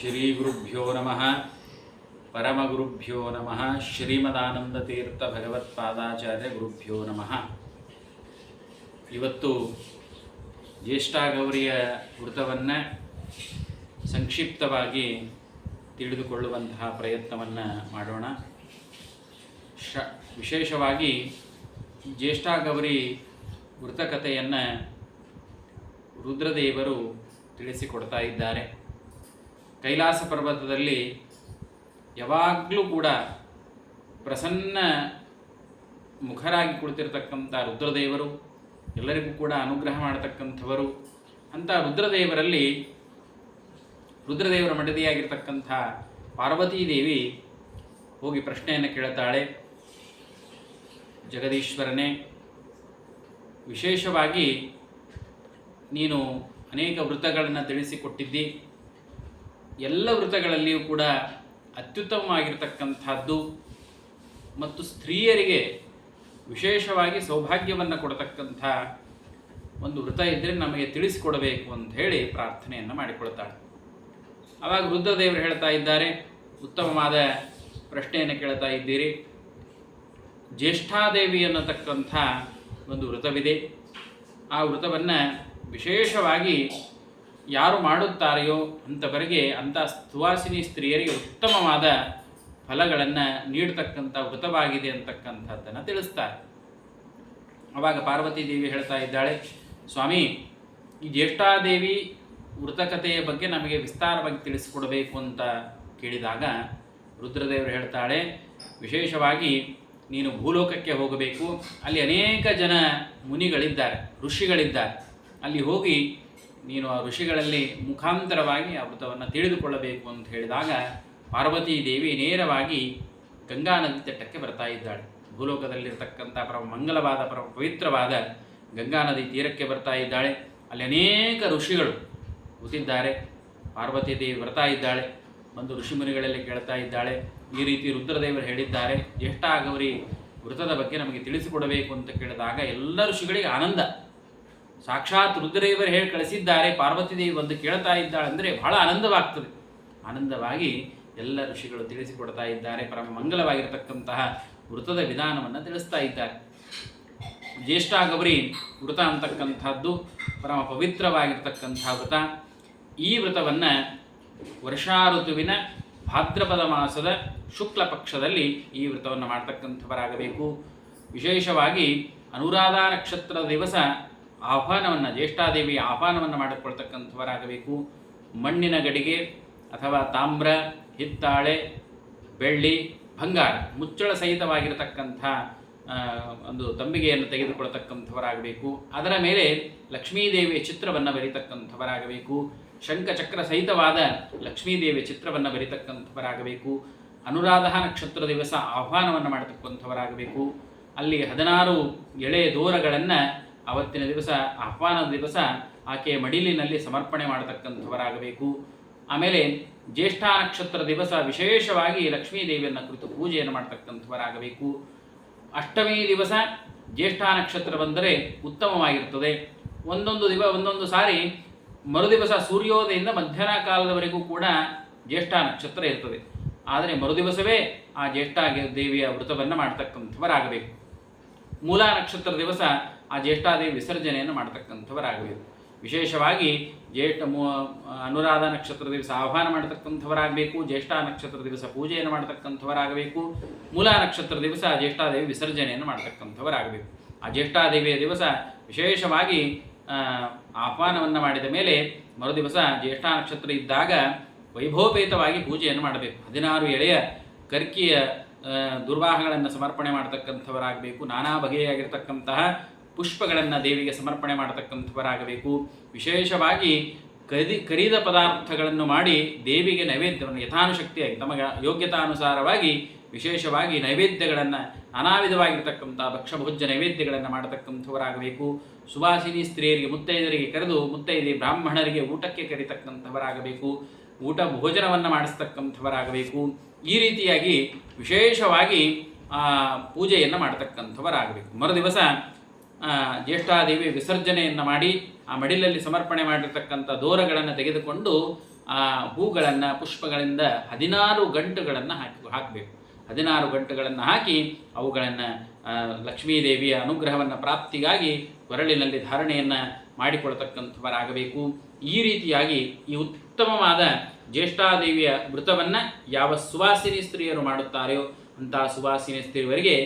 ಶ್ರೀಗುರುಭ್ಯೋ ನಮಃ ಪರಮಗುರುಭ್ಯೋ ನಮಃ ಶ್ರೀಮದಾನಂದತೀರ್ಥ ಭಗವತ್ಪಾದಾಚಾರ್ಯ ಗುರುಭ್ಯೋ ನಮಃ ಇವತ್ತು ಜ್ಯೇಷ್ಠಾಗೌರಿಯ ವೃತವನ್ನು ಸಂಕ್ಷಿಪ್ತವಾಗಿ ತಿಳಿದುಕೊಳ್ಳುವಂತಹ ಪ್ರಯತ್ನವನ್ನು ಮಾಡೋಣ. ಶ, ವಿಶೇಷವಾಗಿ ಜ್ಯೇಷ್ಠಾಗೌರಿ ವೃತಕಥೆಯನ್ನು ರುದ್ರದೇವರು ತಿಳಿಸಿಕೊಡ್ತಾ ಇದ್ದಾರೆ. ಕೈಲಾಸ ಪರ್ವತದಲ್ಲಿ ಯಾವಾಗಲೂ ಕೂಡ ಪ್ರಸನ್ನ ಮುಖರಾಗಿ ಕುಳಿತಿರ್ತಕ್ಕಂಥ ರುದ್ರದೇವರು, ಎಲ್ಲರಿಗೂ ಕೂಡ ಅನುಗ್ರಹ ಮಾಡತಕ್ಕಂಥವರು. ಅಂಥ ರುದ್ರದೇವರಲ್ಲಿ ರುದ್ರದೇವರ ಮಡದಿಯಾಗಿರ್ತಕ್ಕಂಥ ಪಾರ್ವತೀದೇವಿ ಹೋಗಿ ಪ್ರಶ್ನೆಯನ್ನು ಕೇಳುತ್ತಾಳೆ ಜಗದೀಶ್ವರನೇ, ವಿಶೇಷವಾಗಿ ನೀನು ಅನೇಕ ವೃತ್ತಗಳನ್ನು ತಿಳಿಸಿಕೊಟ್ಟಿದ್ದಿ. ಎಲ್ಲ ವೃತ್ತಗಳಲ್ಲಿಯೂ ಕೂಡ ಅತ್ಯುತ್ತಮವಾಗಿರ್ತಕ್ಕಂಥದ್ದು ಮತ್ತು ಸ್ತ್ರೀಯರಿಗೆ ವಿಶೇಷವಾಗಿ ಸೌಭಾಗ್ಯವನ್ನು ಕೊಡತಕ್ಕಂಥ ಒಂದು ವೃತ ಇದ್ದರೆ ನಮಗೆ ತಿಳಿಸಿಕೊಡಬೇಕು ಅಂತ ಹೇಳಿ ಪ್ರಾರ್ಥನೆಯನ್ನು ಮಾಡಿಕೊಳ್ತಾಳೆ. ಆವಾಗ ರುದ್ರದೇವರು ಹೇಳ್ತಾ ಇದ್ದಾರೆ, ಉತ್ತಮವಾದ ಪ್ರಶ್ನೆಯನ್ನು ಕೇಳ್ತಾ ಇದ್ದೀರಿ. ಜ್ಯೇಷ್ಠಾದೇವಿ ಅನ್ನತಕ್ಕಂಥ ಒಂದು ವೃತವಿದೆ ಆ ವೃತವನ್ನು ವಿಶೇಷವಾಗಿ ಯಾರು ಮಾಡುತ್ತಾರೆಯೋ ಅಂಥವರಿಗೆ ಅಂಥ ಸುವಾಸಿನಿ ಸ್ತ್ರೀಯರಿಗೆ ಉತ್ತಮವಾದ ಫಲಗಳನ್ನು ನೀಡತಕ್ಕಂಥ ವೃತವಾಗಿದೆ ಅಂತಕ್ಕಂಥದ್ದನ್ನು ತಿಳಿಸ್ತಾರೆ. ಅವಾಗ ಪಾರ್ವತಿ ದೇವಿ ಹೇಳ್ತಾ ಇದ್ದಾಳೆ, ಸ್ವಾಮಿ, ಈ ಜ್ಯೇಷ್ಠಾದೇವಿ ವೃತಕತೆಯ ಬಗ್ಗೆ ನಮಗೆ ವಿಸ್ತಾರವಾಗಿ ತಿಳಿಸಿಕೊಡಬೇಕು ಅಂತ ಕೇಳಿದಾಗ ರುದ್ರದೇವರು ಹೇಳ್ತಾಳೆ, ವಿಶೇಷವಾಗಿ ನೀನು ಭೂಲೋಕಕ್ಕೆ ಹೋಗಬೇಕು. ಅಲ್ಲಿ ಅನೇಕ ಜನ ಮುನಿಗಳಿದ್ದಾರೆ, ಋಷಿಗಳಿದ್ದಾರೆ. ಅಲ್ಲಿ ಹೋಗಿ ನೀನು ಆ ಋಷಿಗಳಲ್ಲಿ ಮುಖಾಂತರವಾಗಿ ಆ ವೃತವನ್ನು ತಿಳಿದುಕೊಳ್ಳಬೇಕು ಅಂತ ಹೇಳಿದಾಗ ಪಾರ್ವತೀ ದೇವಿ ನೇರವಾಗಿ ಗಂಗಾ ನದಿ ತಟ್ಟಕ್ಕೆ ಬರ್ತಾ ಇದ್ದಾಳೆ. ಭೂಲೋಕದಲ್ಲಿರ್ತಕ್ಕಂಥ ಪರಮ ಮಂಗಲವಾದ, ಪರಮ ಪವಿತ್ರವಾದ ಗಂಗಾ ನದಿ ತೀರಕ್ಕೆ ಬರ್ತಾ ಇದ್ದಾಳೆ. ಅಲ್ಲಿ ಅನೇಕ ಋಷಿಗಳು ಕೂತಿದ್ದಾರೆ ಪಾರ್ವತಿ ದೇವಿ ಬರ್ತಾ ಇದ್ದಾಳೆ. ಬಂದು ಋಷಿಮುನಿಗಳಲ್ಲಿ ಕೇಳ್ತಾ ಇದ್ದಾಳೆ. ಈ ರೀತಿ ರುದ್ರದೇವರು ಹೇಳಿದ್ದಾರೆ. ಜ್ಯೇಷ್ಠಾಗೌರಿ ವೃತದ ಬಗ್ಗೆ ನಮಗೆ ತಿಳಿಸಿಕೊಡಬೇಕು ಅಂತ ಕೇಳಿದಾಗ ಎಲ್ಲ ಋಷಿಗಳಿಗೆ ಆನಂದ. ಸಾಕ್ಷಾತ್ ರುದ್ರದೇವರು ಹೇಳಿ ಕಳಿಸಿದ್ದಾರೆ, ಪಾರ್ವತಿ ದೇವಿ ಬಂದು ಕೇಳ್ತಾ ಇದ್ದಾಳೆ ಅಂದರೆ ಬಹಳ ಆನಂದವಾಗ್ತದೆ. ಆನಂದವಾಗಿ ಎಲ್ಲ ಋಷಿಗಳು ತಿಳಿಸಿಕೊಡ್ತಾ ಇದ್ದಾರೆ, ಪರಮ ಮಂಗಲವಾಗಿರತಕ್ಕಂತಹ ವೃತದ ವಿಧಾನವನ್ನು ತಿಳಿಸ್ತಾ ಇದ್ದಾರೆ. ಜ್ಯೇಷ್ಠಾಗೌರಿ ವೃತ ಅಂತಕ್ಕಂಥದ್ದು, ಪರಮ ಪವಿತ್ರವಾಗಿರ್ತಕ್ಕಂಥ ವೃತ. ಈ ವೃತವನ್ನು ವರ್ಷಾ ಋತುವಿನ ಭಾದ್ರಪದ ಮಾಸದ ಶುಕ್ಲ ಪಕ್ಷದಲ್ಲಿ ಈ ವ್ರತವನ್ನು ಮಾಡ್ತಕ್ಕಂಥವರಾಗಬೇಕು. ವಿಶೇಷವಾಗಿ ಅನುರಾಧ ನಕ್ಷತ್ರದ ದಿವಸ ಆಹ್ವಾನವನ್ನು, ಜ್ಯೇಷ್ಠಾದೇವಿ ಆಹ್ವಾನವನ್ನು ಮಾಡಿಕೊಳ್ತಕ್ಕಂಥವರಾಗಬೇಕು. ಮಣ್ಣಿನ ಗಡಿಗೆ ಅಥವಾ ತಾಮ್ರ, ಹಿತ್ತಾಳೆ, ಬೆಳ್ಳಿ, ಬಂಗಾರ ಮುಚ್ಚಳ ಸಹಿತವಾಗಿರತಕ್ಕಂಥ ಒಂದು ತಂಬಿಗೆಯನ್ನು ತೆಗೆದುಕೊಳ್ತಕ್ಕಂಥವರಾಗಬೇಕು. ಅದರ ಮೇಲೆ ಲಕ್ಷ್ಮೀದೇವಿಯ ಚಿತ್ರವನ್ನು ಬರಿತಕ್ಕಂಥವರಾಗಬೇಕು. ಶಂಖಚಕ್ರ ಸಹಿತವಾದ ಲಕ್ಷ್ಮೀದೇವಿಯ ಚಿತ್ರವನ್ನು ಬರಿತಕ್ಕಂಥವರಾಗಬೇಕು. ಅನುರಾಧ ನಕ್ಷತ್ರ ದಿವಸ ಆಹ್ವಾನವನ್ನು ಮಾಡತಕ್ಕಂಥವರಾಗಬೇಕು. ಅಲ್ಲಿ ಹದಿನಾರು ಎಳೆ ದೂರಗಳನ್ನು ಅವತ್ತಿನ ದಿವಸ ಆಹ್ವಾನ ದಿವಸ ಆಕೆಯ ಮಡಿಲಿನಲ್ಲಿ ಸಮರ್ಪಣೆ ಮಾಡತಕ್ಕಂಥವರಾಗಬೇಕು. ಆಮೇಲೆ ಜ್ಯೇಷ್ಠ ನಕ್ಷತ್ರ ದಿವಸ ವಿಶೇಷವಾಗಿ ಲಕ್ಷ್ಮೀ ದೇವಿಯನ್ನು ಕುರಿತು ಪೂಜೆಯನ್ನು ಮಾಡತಕ್ಕಂಥವರಾಗಬೇಕು. ಅಷ್ಟಮಿ ದಿವಸ ಜ್ಯೇಷ್ಠ ನಕ್ಷತ್ರ ಬಂದರೆ ಉತ್ತಮವಾಗಿರ್ತದೆ. ಒಂದೊಂದು ದಿವ, ಒಂದೊಂದು ಸಾರಿ ಮರುದಿವಸ ಸೂರ್ಯೋದಯದಿಂದ ಮಧ್ಯಾಹ್ನ ಕಾಲದವರೆಗೂ ಕೂಡ ಜ್ಯೇಷ್ಠ ನಕ್ಷತ್ರ ಇರ್ತದೆ. ಆದರೆ ಮರುದಿವಸವೇ ಆ ಜ್ಯೇಷ್ಠ ದೇವಿಯ ವೃತವನ್ನು ಮಾಡ್ತಕ್ಕಂಥವರಾಗಬೇಕು. ಮೂಲ ನಕ್ಷತ್ರ ದಿವಸ ಆ ಜ್ಯೇಷ್ಠಾದೇವಿ ವಿಸರ್ಜನೆಯನ್ನು ಮಾಡ್ತಕ್ಕಂಥವರಾಗಬೇಕು. ವಿಶೇಷವಾಗಿ ಜ್ಯೇಷ್ಠ ಅನುರಾಧ ನಕ್ಷತ್ರ ದಿವಸ ಆಹ್ವಾನ ಮಾಡತಕ್ಕಂಥವರಾಗಬೇಕು, ಜ್ಯೇಷ್ಠ ನಕ್ಷತ್ರ ದಿವಸ ಪೂಜೆಯನ್ನು ಮಾಡತಕ್ಕಂಥವರಾಗಬೇಕು, ಮೂಲ ನಕ್ಷತ್ರ ದಿವಸ ಜ್ಯೇಷ್ಠಾದೇವಿ ವಿಸರ್ಜನೆಯನ್ನು ಮಾಡತಕ್ಕಂಥವರಾಗಬೇಕು. ಆ ಜ್ಯೇಷ್ಠಾದೇವಿಯ ದಿವಸ ವಿಶೇಷವಾಗಿ ಆಹ್ವಾನವನ್ನು ಮಾಡಿದ ಮೇಲೆ ಮರುದಿವಸ ಜ್ಯೇಷ್ಠ ನಕ್ಷತ್ರ ಇದ್ದಾಗ ವೈಭವೋಪೇತವಾಗಿ ಪೂಜೆಯನ್ನು ಮಾಡಬೇಕು. ಹದಿನಾರು ಎಳೆಯ ಕರ್ಕಿಯ ದುರ್ವಾಹಗಳನ್ನು ಸಮರ್ಪಣೆ ಮಾಡತಕ್ಕಂಥವರಾಗಬೇಕು. ನಾನಾ ಬಗೆಯಾಗಿರ್ತಕ್ಕಂತಹ ಪುಷ್ಪಗಳನ್ನು ದೇವಿಗೆ ಸಮರ್ಪಣೆ ಮಾಡತಕ್ಕಂಥವರಾಗಬೇಕು. ವಿಶೇಷವಾಗಿ ಕರಿ ಕರಿದ ಪದಾರ್ಥಗಳನ್ನು ಮಾಡಿ ದೇವಿಗೆ ನೈವೇದ್ಯವನ್ನು ಯಥಾನುಶಕ್ತಿಯಾಗಿ ತಮಗೆ ಯೋಗ್ಯತಾನುಸಾರವಾಗಿ ವಿಶೇಷವಾಗಿ ನೈವೇದ್ಯಗಳನ್ನು, ಅನಾವಿಧವಾಗಿರ್ತಕ್ಕಂಥ ಭಕ್ಷಭೋಜ್ಯ ನೈವೇದ್ಯಗಳನ್ನು ಮಾಡತಕ್ಕಂಥವರಾಗಬೇಕು. ಸುವಾಸಿನಿ ಸ್ತ್ರೀಯರಿಗೆ ಮುತ್ತೈದರಿಗೆ ಕರೆದು, ಮುತ್ತೈದೆ ಬ್ರಾಹ್ಮಣರಿಗೆ ಊಟಕ್ಕೆ ಕರೀತಕ್ಕಂಥವರಾಗಬೇಕು. ಊಟ ಭೋಜನವನ್ನು ಮಾಡಿಸ್ತಕ್ಕಂಥವರಾಗಬೇಕು. ಈ ರೀತಿಯಾಗಿ ವಿಶೇಷವಾಗಿ ಪೂಜೆಯನ್ನು ಮಾಡತಕ್ಕಂಥವರಾಗಬೇಕು. ಮರುದಿವಸ ಜ್ಯೇಷ್ಠಾದೇವಿ ವಿಸರ್ಜನೆಯನ್ನು ಮಾಡಿ ಆ ಮಡಿಲಲ್ಲಿ ಸಮರ್ಪಣೆ ಮಾಡಿರ್ತಕ್ಕಂಥ ದೋರಗಳನ್ನು ತೆಗೆದುಕೊಂಡು ಆ ಹೂಗಳನ್ನು ಪುಷ್ಪಗಳಿಂದ ಹದಿನಾರು ಗಂಟುಗಳನ್ನು ಹಾಕಿ, ಹಾಕಬೇಕು. ಹದಿನಾರು ಗಂಟುಗಳನ್ನು ಹಾಕಿ ಅವುಗಳನ್ನು ಲಕ್ಷ್ಮೀದೇವಿಯ ಅನುಗ್ರಹವನ್ನು ಪ್ರಾಪ್ತಿಗಾಗಿ ಕೊರಳಿನಲ್ಲಿ ಧಾರಣೆಯನ್ನು ಮಾಡಿಕೊಳ್ತಕ್ಕಂಥವರಾಗಬೇಕು. ಈ ರೀತಿಯಾಗಿ ಈ ಉತ್ತಮವಾದ ಜ್ಯೇಷ್ಠಾದೇವಿಯ ವೃತವನ್ನು ಯಾವ ಸುವಾಸಿನಿ ಸ್ತ್ರೀಯರು ಮಾಡುತ್ತಾರೆಯೋ ಅಂತಹ ಸುವಾಸಿನಿ ಸ್ತ್ರೀಯರಿಗೆ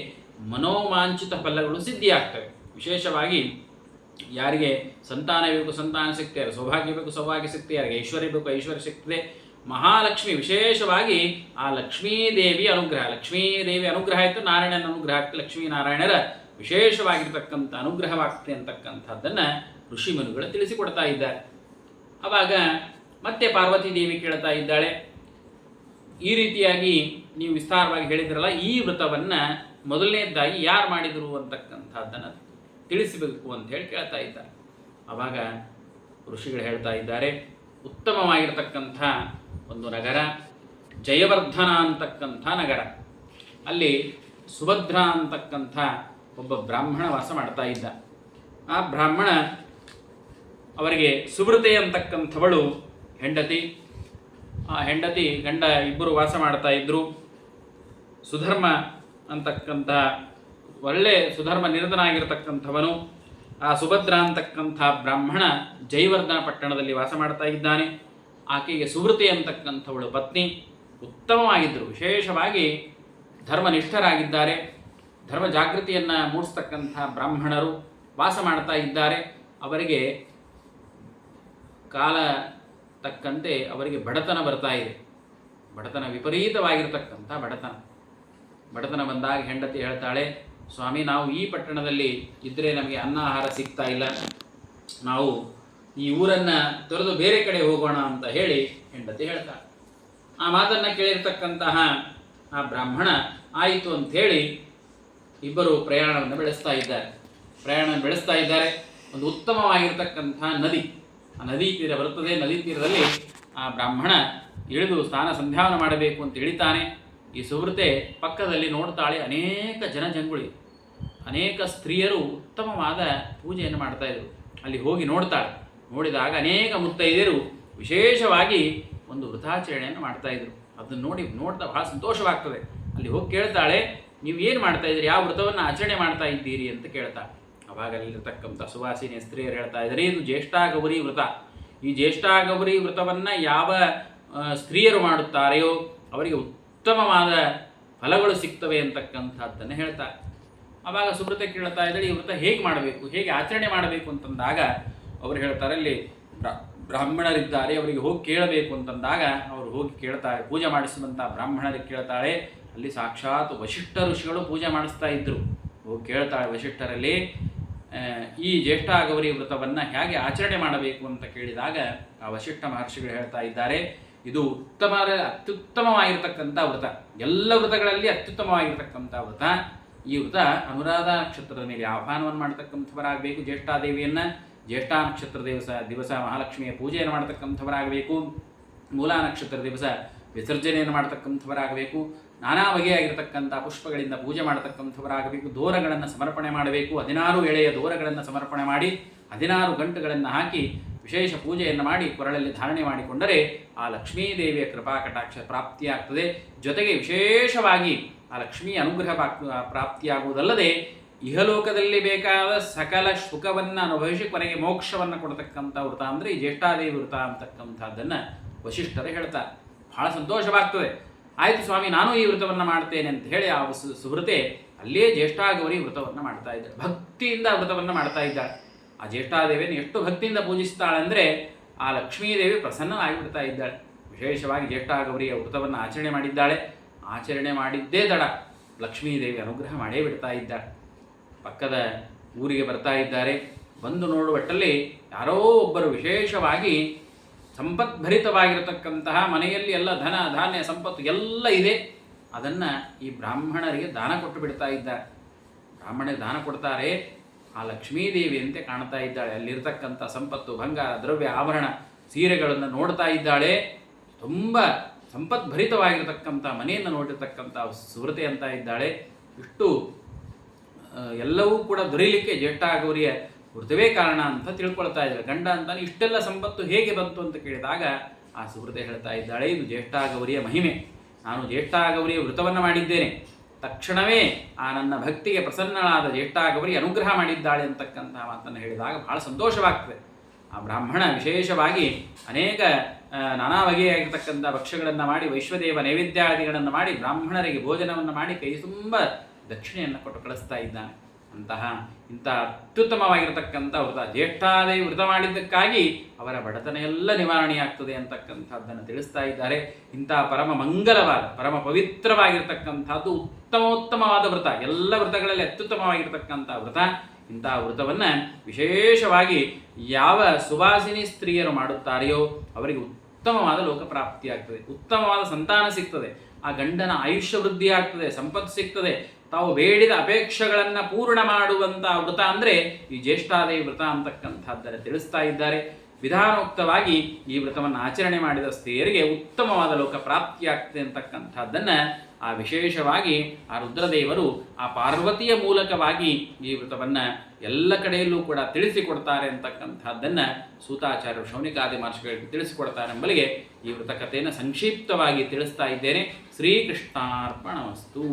ಮನೋಮಾಂಚಿತ ಫಲಗಳು ಸಿದ್ಧಿಯಾಗ್ತವೆ. ವಿಶೇಷವಾಗಿ ಯಾರಿಗೆ ಸಂತಾನ ಬೇಕು ಸಂತಾನ ಸಿಗ್ತಾರೆ ಸೌಭಾಗ್ಯ ಬೇಕು ಸೌಭಾಗ್ಯ ಸಿಗ್ತದೆ ಯಾರಿಗೆ, ಐಶ್ವರ್ಯ ಬೇಕು ಐಶ್ವರ್ಯ ಸಿಗ್ತದೆ ಮಹಾಲಕ್ಷ್ಮಿ, ವಿಶೇಷವಾಗಿ ಆ ಲಕ್ಷ್ಮೀದೇವಿ ಅನುಗ್ರಹ ಲಕ್ಷ್ಮೀದೇವಿ ಅನುಗ್ರಹ ಇತ್ತು ನಾರಾಯಣನ ಅನುಗ್ರಹ ಆಗ್ತದೆ ಲಕ್ಷ್ಮೀನಾರಾಯಣರ ವಿಶೇಷವಾಗಿರ್ತಕ್ಕಂಥ ಅನುಗ್ರಹವಾಗ್ತದೆ ಅಂತಕ್ಕಂಥದ್ದನ್ನು ಋಷಿಮುನಿಗಳು ತಿಳಿಸಿಕೊಡ್ತಾ ಇದ್ದಾರೆ. ಆವಾಗ ಮತ್ತೆ ಪಾರ್ವತಿ ದೇವಿ ಕೇಳ್ತಾ ಇದ್ದಾಳೆ, ಈ ರೀತಿಯಾಗಿ ನೀವು ವಿಸ್ತಾರವಾಗಿ ಹೇಳಿದ್ರಲ್ಲ, ಈ ವ್ರತವನ್ನು ಮೊದಲನೇದಾಗಿ ಯಾರು ಮಾಡಿದರು ಅಂತಕ್ಕಂಥದ್ದನ್ನು ತಿಳಿಸಬೇಕು ಅಂತ ಹೇಳಿ ಕೇಳ್ತಾ ಇದ್ದಾರೆ. ಆವಾಗ ಋಷಿಗಳು ಹೇಳ್ತಾ ಇದ್ದಾರೆ, ಉತ್ತಮವಾಗಿರ್ತಕ್ಕಂಥ ಒಂದು ನಗರ, ಜಯವರ್ಧನ ಅಂತಕ್ಕಂಥ ನಗರ. ಅಲ್ಲಿ ಸುಭದ್ರ ಅಂತಕ್ಕಂಥ ಒಬ್ಬ ಬ್ರಾಹ್ಮಣ ವಾಸ ಮಾಡ್ತಾ ಇದ್ದ. ಆ ಬ್ರಾಹ್ಮಣ ಅವರಿಗೆ ಸುಭೃತೆ ಅಂತಕ್ಕಂಥವಳು ಹೆಂಡತಿ. ಆ ಹೆಂಡತಿ ಗಂಡ ಇಬ್ಬರು ವಾಸ ಮಾಡ್ತಾ ಇದ್ದರು ಸುಧರ್ಮ ಅಂತಕ್ಕಂಥ ಒಳ್ಳೆ ಸುಧರ್ಮ ನಿರತನಾಗಿರ್ತಕ್ಕಂಥವನು, ಆ ಸುಭದ್ರ ಅಂತಕ್ಕಂಥ ಬ್ರಾಹ್ಮಣ ಜೈವರ್ಧನ ಪಟ್ಟಣದಲ್ಲಿ ವಾಸ ಮಾಡ್ತಾ ಇದ್ದಾನೆ. ಆಕೆಗೆ ಸುವೃತಿ ಅಂತಕ್ಕಂಥವಳು ಪತ್ನಿ, ಉತ್ತಮವಾಗಿದ್ದರು. ವಿಶೇಷವಾಗಿ ಧರ್ಮನಿಷ್ಠರಾಗಿದ್ದಾರೆ. ಧರ್ಮ ಜಾಗೃತಿಯನ್ನು ಮೂಡಿಸ್ತಕ್ಕಂಥ ಬ್ರಾಹ್ಮಣರು ವಾಸ ಮಾಡ್ತಾ ಇದ್ದಾರೆ. ಅವರಿಗೆ ಕಾಲ ತಕ್ಕಂತೆ ಅವರಿಗೆ ಬಡತನ ಬರ್ತಾ ಇದೆ. ಬಡತನ ವಿಪರೀತವಾಗಿರ್ತಕ್ಕಂಥ ಬಡತನ. ಬಡತನ ಬಂದಾಗ ಹೆಂಡತಿ ಹೇಳ್ತಾಳೆ ಸ್ವಾಮಿ, ನಾವು ಈ ಪಟ್ಟಣದಲ್ಲಿ ಇದ್ದರೆ ನಮಗೆ ಅನ್ನ ಆಹಾರ ಸಿಗ್ತಾ ಇಲ್ಲ. ನಾವು ಈ ಊರನ್ನು ತೊರೆದು ಬೇರೆ ಕಡೆ ಹೋಗೋಣ ಅಂತ ಹೇಳಿ ಹೆಂಡತಿ ಹೇಳ್ತಾರೆ ಆ ಮಾತನ್ನು ಕೇಳಿರ್ತಕ್ಕಂತಹ ಆ ಬ್ರಾಹ್ಮಣ ಆಯಿತು ಅಂತ ಹೇಳಿ ಇಬ್ಬರು ಪ್ರಯಾಣವನ್ನು ಬೆಳೆಸ್ತಾ ಇದ್ದಾರೆ. ಪ್ರಯಾಣ ಬೆಳೆಸ್ತಾ ಇದ್ದಾರೆ. ಒಂದು ಉತ್ತಮವಾಗಿರ್ತಕ್ಕಂಥ ನದಿ. ಆ ನದಿ ತೀರ ಬರುತ್ತದೆ. ನದಿ ತೀರದಲ್ಲಿ ಆ ಬ್ರಾಹ್ಮಣ ಇಳಿದು ಸ್ನಾನ ಸಂಧ್ಯಾವನ ಮಾಡಬೇಕು ಅಂತ ಇಳಿತಾನೆ ಈ ಸುವೃತೆ ಪಕ್ಕದಲ್ಲಿ ನೋಡ್ತಾಳೆ ಅನೇಕ ಜನಜಂಗುಳಿ ಅನೇಕ ಸ್ತ್ರೀಯರು ಉತ್ತಮವಾದ ಪೂಜೆಯನ್ನು ಮಾಡ್ತಾ ಇದ್ರು ಅಲ್ಲಿ ಹೋಗಿ ನೋಡ್ತಾಳೆ. ನೋಡಿದಾಗ ಅನೇಕ ಮುತ್ತೈದೆಯರು ವಿಶೇಷವಾಗಿ ಒಂದು ವೃತಾಚರಣೆಯನ್ನು ಮಾಡ್ತಾ ಇದ್ರು ಅದನ್ನು ನೋಡಿ ನೋಡ್ತಾ ಬಹಳ ಸಂತೋಷವಾಗ್ತದೆ. ಅಲ್ಲಿ ಹೋಗಿ ಕೇಳ್ತಾಳೆ, ನೀವು ಏನು ಮಾಡ್ತಾ ಇದ್ದೀರಿ? ಯಾವ ವ್ರತವನ್ನು ಆಚರಣೆ ಮಾಡ್ತಾ ಇದ್ದೀರಿ? ಅಂತ ಕೇಳ್ತಾ. ಅವಾಗ ಅಲ್ಲಿರ್ತಕ್ಕಂಥ ಸುವಾಸಿನಿ ಸ್ತ್ರೀಯರು ಹೇಳ್ತಾ ಇದ್ದಾರೆ, ಇದು ಜ್ಯೇಷ್ಠಾಗೌರಿ ವ್ರತ. ಈ ಜ್ಯೇಷ್ಠಾಗೌರಿ ವ್ರತವನ್ನು ಯಾವ ಸ್ತ್ರೀಯರು ಮಾಡುತ್ತಾರೆಯೋ, ಅವರಿಗೆ ಉತ್ತಮವಾದ ಫಲಗಳು ಸಿಗ್ತವೆ ಅಂತಕ್ಕಂಥದ್ದನ್ನು ಹೇಳ್ತಾರೆ ಆವಾಗ ಸುಬ್ರತೆ ಕೇಳ್ತಾ ಇದ್ದಾಳೆ, ಈ ವ್ರತ ಹೇಗೆ ಮಾಡಬೇಕು, ಹೇಗೆ ಆಚರಣೆ ಮಾಡಬೇಕು ಅಂತಂದಾಗ ಅವರು ಹೇಳ್ತಾರೆ, ಅಲ್ಲಿ ಬ್ರಾ, ಬ್ರಾಹ್ಮಣರಿದ್ದಾರೆ, ಅವರಿಗೆ ಹೋಗಿ ಕೇಳಬೇಕು ಅಂತಂದಾಗ ಅವರು ಹೋಗಿ ಕೇಳ್ತಾರೆ, ಪೂಜೆ ಮಾಡಿಸುವಂಥ ಬ್ರಾಹ್ಮಣರಿಗೆ ಕೇಳ್ತಾಳೆ, ಅಲ್ಲಿ ಸಾಕ್ಷಾತ್ ವಶಿಷ್ಠ ಋಷಿಗಳು ಪೂಜೆ ಮಾಡಿಸ್ತಾ ಇದ್ರು. ಹೋಗಿ ಕೇಳ್ತಾಳೆ ವಶಿಷ್ಠರಲ್ಲಿ ಈ ಈ ಜ್ಯೇಷ್ಠಾಗೌರಿ ವ್ರತವನ್ನು ಹೇಗೆ ಆಚರಣೆ ಮಾಡಬೇಕು ಅಂತ ಕೇಳಿದಾಗ ಆ ವಶಿಷ್ಠ ಮಹರ್ಷಿಗಳು ಹೇಳ್ತಾ ಇದ್ದಾರೆ, ಇದು ಉತ್ತಮ, ಅತ್ಯುತ್ತಮವಾಗಿರ್ತಕ್ಕಂಥ ವ್ರತ. ಎಲ್ಲ ವ್ರತಗಳಲ್ಲಿ ಅತ್ಯುತ್ತಮವಾಗಿರ್ತಕ್ಕಂಥ ವ್ರತ. ಈ ವೃತ ಅನುರಾಧ ನಕ್ಷತ್ರದ ಮೇಲೆ ಆಹ್ವಾನವನ್ನು ಮಾಡ್ತಕ್ಕಂಥವರಾಗಬೇಕು. ಜ್ಯೇಷ್ಠಾದೇವಿಯನ್ನು ಜ್ಯೇಷ್ಠ ನಕ್ಷತ್ರ ದಿವಸ ದಿವಸ ಮಹಾಲಕ್ಷ್ಮಿಯ ಪೂಜೆಯನ್ನು ಮಾಡ್ತಕ್ಕಂಥವರಾಗಬೇಕು. ಮೂಲಾ ನಕ್ಷತ್ರ ದಿವಸ ವಿಸರ್ಜನೆಯನ್ನು ಮಾಡ್ತಕ್ಕಂಥವರಾಗಬೇಕು. ನಾನಾ ಬಗೆಯಾಗಿರ್ತಕ್ಕಂಥ ಪುಷ್ಪಗಳಿಂದ ಪೂಜೆ ಮಾಡತಕ್ಕಂಥವರಾಗಬೇಕು. ದೋರಗಳನ್ನು ಸಮರ್ಪಣೆ ಮಾಡಬೇಕು. ಹದಿನಾರು ಎಳೆಯ ದೋರಗಳನ್ನು ಸಮರ್ಪಣೆ ಮಾಡಿ, ಹದಿನಾರು ಗಂಟುಗಳನ್ನು ಹಾಕಿ ವಿಶೇಷ ಪೂಜೆಯನ್ನು ಮಾಡಿ ಕೊರಳಲ್ಲಿ ಧಾರಣೆ ಮಾಡಿಕೊಂಡರೆ ಆ ಲಕ್ಷ್ಮೀದೇವಿಯ ಕೃಪಾ ಕಟಾಕ್ಷ ಪ್ರಾಪ್ತಿಯಾಗ್ತದೆ. ಜೊತೆಗೆ ವಿಶೇಷವಾಗಿ ಆ ಲಕ್ಷ್ಮೀ ಅನುಗ್ರಹ ಪ್ರಾಪ್ತಿಯಾಗುವುದಲ್ಲದೆ ಇಹಲೋಕದಲ್ಲಿ ಬೇಕಾದ ಸಕಲ ಸುಖವನ್ನು ಅನುಭವಿಸಿ ಕೊನೆಗೆ ಮೋಕ್ಷವನ್ನು ಕೊಡತಕ್ಕಂಥ ವ್ರತ ಅಂದರೆ ಈ ಜ್ಯೇಷ್ಠಾದೇವಿ ವ್ರತ ಅಂತಕ್ಕಂಥದ್ದನ್ನು ವಶಿಷ್ಠರು ಹೇಳ್ತಾರೆ. ಬಹಳ ಸಂತೋಷವಾಗ್ತದೆ. ಆಯಿತು ಸ್ವಾಮಿ, ನಾನು ಈ ವ್ರತವನ್ನು ಮಾಡ್ತೇನೆ ಅಂತ ಹೇಳಿ ಆ ಸು- ಸುವ್ರತೆ ಅಲ್ಲೇ ಜ್ಯೇಷ್ಠಾಗೌರಿ ವೃತವನ್ನು ಮಾಡ್ತಾ ಇದ್ದಾಳೆ. ಭಕ್ತಿಯಿಂದ ವ್ರತವನ್ನು ಮಾಡ್ತಾ ಇದ್ದಾಳೆ. ಆ ಜ್ಯೇಷ್ಠಾದೇವಿಯನ್ನು ಎಷ್ಟು ಭಕ್ತಿಯಿಂದ ಪೂಜಿಸ್ತಾಳೆ ಅಂದರೆ ಆ ಲಕ್ಷ್ಮೀದೇವಿ ಪ್ರಸನ್ನನಾಗಿಬಿಡ್ತಾ ಇದ್ದಾಳೆ. ವಿಶೇಷವಾಗಿ ಜ್ಯೇಷ್ಠಾಗೌರಿಯ ವ್ರತವನ್ನು ಆಚರಣೆ ಮಾಡಿದ್ದಾಳೆ. ಆಚರಣೆ ಮಾಡಿದ್ದೇ ತಡ ಲಕ್ಷ್ಮೀದೇವಿ ಅನುಗ್ರಹ ಮಾಡೇ ಬಿಡ್ತಾ ಇದ್ದಾಳೆ. ಪಕ್ಕದ ಊರಿಗೆ ಬರ್ತಾ ಇದ್ದಾರೆ. ಬಂದು ನೋಡುವಟ್ಟಲ್ಲಿ ಯಾರೋ ಒಬ್ಬರು ವಿಶೇಷವಾಗಿ ಸಂಪದ್ಭರಿತವಾಗಿರತಕ್ಕಂತಹ ಮನೆಯಲ್ಲಿ ಎಲ್ಲ ಧನ, ಧಾನ್ಯ, ಸಂಪತ್ತು ಎಲ್ಲ ಇದೆ. ಅದನ್ನು ಈ ಬ್ರಾಹ್ಮಣರಿಗೆ ದಾನ ಕೊಟ್ಟು ಬಿಡ್ತಾ ಇದ್ದಾರೆ ಬ್ರಾಹ್ಮಣರಿಗೆ ದಾನ ಕೊಡ್ತಾರೆ. ಆ ಲಕ್ಷ್ಮೀದೇವಿಯಂತೆ ಕಾಣ್ತಾ ಇದ್ದಾಳೆ. ಅಲ್ಲಿರ್ತಕ್ಕಂಥ ಸಂಪತ್ತು, ಬಂಗಾರ, ದ್ರವ್ಯ, ಆಭರಣ, ಸೀರೆಗಳನ್ನು ನೋಡ್ತಾ ಇದ್ದಾಳೆ. ತುಂಬ ಸಂಪದ್ಭರಿತವಾಗಿರತಕ್ಕಂಥ ಮನೆಯನ್ನು ನೋಡಿರ್ತಕ್ಕಂಥ ಸುವ್ರತೆ ಅಂತ ಇದ್ದಾಳೆ. ಇಷ್ಟು ಎಲ್ಲವೂ ಕೂಡ ದೊರೆಯಲಿಕ್ಕೆ ಜ್ಯೇಷ್ಠಾಗೌರಿಯ ವೃತವೇ ಕಾರಣ ಅಂತ ತಿಳ್ಕೊಳ್ತಾ ಇದ್ದಾರೆ. ಗಂಡ ಅಂತಾನೆ ಇಷ್ಟೆಲ್ಲ ಸಂಪತ್ತು ಹೇಗೆ ಬಂತು ಅಂತ ಕೇಳಿದಾಗ ಆ ಸುಹೃತೆ ಹೇಳ್ತಾ ಇದ್ದಾಳೆ, ಇದು ಜ್ಯೇಷ್ಠಾಗೌರಿಯ ಮಹಿಮೆ. ನಾನು ಜ್ಯೇಷ್ಠಾಗೌರಿಯ ವೃತವನ್ನು ಮಾಡಿದ್ದೇನೆ. ತಕ್ಷಣವೇ ಆ ನನ್ನ ಭಕ್ತಿಗೆ ಪ್ರಸನ್ನಳಾದ ಜ್ಯೇಷ್ಠಾಗೌರಿ ಅನುಗ್ರಹ ಮಾಡಿದ್ದಾಳೆ ಅಂತಕ್ಕಂಥ ಮಾತನ್ನು ಹೇಳಿದಾಗ ಬಹಳ ಸಂತೋಷವಾಗ್ತದೆ. ಆ ಬ್ರಾಹ್ಮಣ ವಿಶೇಷವಾಗಿ ಅನೇಕ ನಾನಾ ಬಗೆಯಾಗಿರ್ತಕ್ಕಂಥ ಭಕ್ಷ್ಯಗಳನ್ನು ಮಾಡಿ, ವೈಶ್ವದೇವ ನೈವೇದ್ಯಾದಿಗಳನ್ನು ಮಾಡಿ, ಬ್ರಾಹ್ಮಣರಿಗೆ ಭೋಜನವನ್ನು ಮಾಡಿ ಕೈ ತುಂಬ ದಕ್ಷಿಣೆಯನ್ನು ಕೊಟ್ಟು ಕಳಿಸ್ತಾ ಇದ್ದಾನೆ. ಅಂತಹ ಇಂಥ ಅತ್ಯುತ್ತಮವಾಗಿರತಕ್ಕಂಥ ವೃತ ಜ್ಯೇಷ್ಠಾದೇವಿ ವೃತ ಮಾಡಿದ್ದಕ್ಕಾಗಿ ಅವರ ಬಡತನ ಎಲ್ಲ ನಿವಾರಣೆಯಾಗ್ತದೆ ಅಂತಕ್ಕಂಥದ್ದನ್ನು ತಿಳಿಸ್ತಾ ಇದ್ದಾರೆ. ಇಂಥ ಪರಮ ಮಂಗಲವಾದ, ಪರಮ ಪವಿತ್ರವಾಗಿರ್ತಕ್ಕಂಥದ್ದು ಉತ್ತಮೋತ್ತಮವಾದ ವ್ರತ ಎಲ್ಲ ವ್ರತಗಳಲ್ಲಿ ಅತ್ಯುತ್ತಮವಾಗಿರ್ತಕ್ಕಂಥ ವ್ರತ ಇಂಥ ವ್ರತವನ್ನು ವಿಶೇಷವಾಗಿ ಯಾವ ಸುವಾಸಿನಿ ಸ್ತ್ರೀಯರು ಮಾಡುತ್ತಾರೆಯೋ, ಅವರಿಗೆ ಉತ್ತಮವಾದ ಲೋಕ ಪ್ರಾಪ್ತಿಯಾಗ್ತದೆ ಉತ್ತಮವಾದ ಸಂತಾನ ಸಿಗ್ತದೆ, ಆ ಗಂಡನ ಆಯುಷ್ಯ ವೃದ್ಧಿ ಆಗ್ತದೆ ಸಂಪತ್ತು ಸಿಗ್ತದೆ, ತಾವು ಬೇಡಿದ ಅಪೇಕ್ಷೆಗಳನ್ನು ಪೂರ್ಣ ಮಾಡುವಂಥ ವ್ರತ ಅಂದರೆ ಈ ಜ್ಯೇಷ್ಠಾದೇವಿ ವ್ರತ ಅಂತಕ್ಕಂಥದ್ದನ್ನು ತಿಳಿಸ್ತಾ ಇದ್ದಾರೆ. ವಿಧಾನೋಕ್ತವಾಗಿ ಈ ವ್ರತವನ್ನು ಆಚರಣೆ ಮಾಡಿದ ಸ್ತ್ರೀಯರಿಗೆ ಉತ್ತಮವಾದ ಲೋಕ ಪ್ರಾಪ್ತಿಯಾಗ್ತದೆ ಅಂತಕ್ಕಂಥದ್ದನ್ನು ಆ ವಿಶೇಷವಾಗಿ ಆ ರುದ್ರದೇವರು ಆ ಪಾರ್ವತಿಯ ಮೂಲಕವಾಗಿ ಈ ವ್ರತವನ್ನು ಎಲ್ಲ ಕಡೆಯಲ್ಲೂ ಕೂಡ ತಿಳಿಸಿಕೊಡ್ತಾರೆ ಅಂತಕ್ಕಂಥದ್ದನ್ನು ಸೂತಾಚಾರ್ಯರು ಶೌನಿಕಾದಿ ಮಹರ್ಷಿಗಳಿಗೆ ತಿಳಿಸಿಕೊಡ್ತಾರೆ ಎಂಬಲಿಗೆ ಈ ವ್ರತ ಕಥೆಯನ್ನು ಸಂಕ್ಷಿಪ್ತವಾಗಿ ತಿಳಿಸ್ತಾ ಇದ್ದೇನೆ. ಶ್ರೀಕೃಷ್ಣಾರ್ಪಣಮಸ್ತು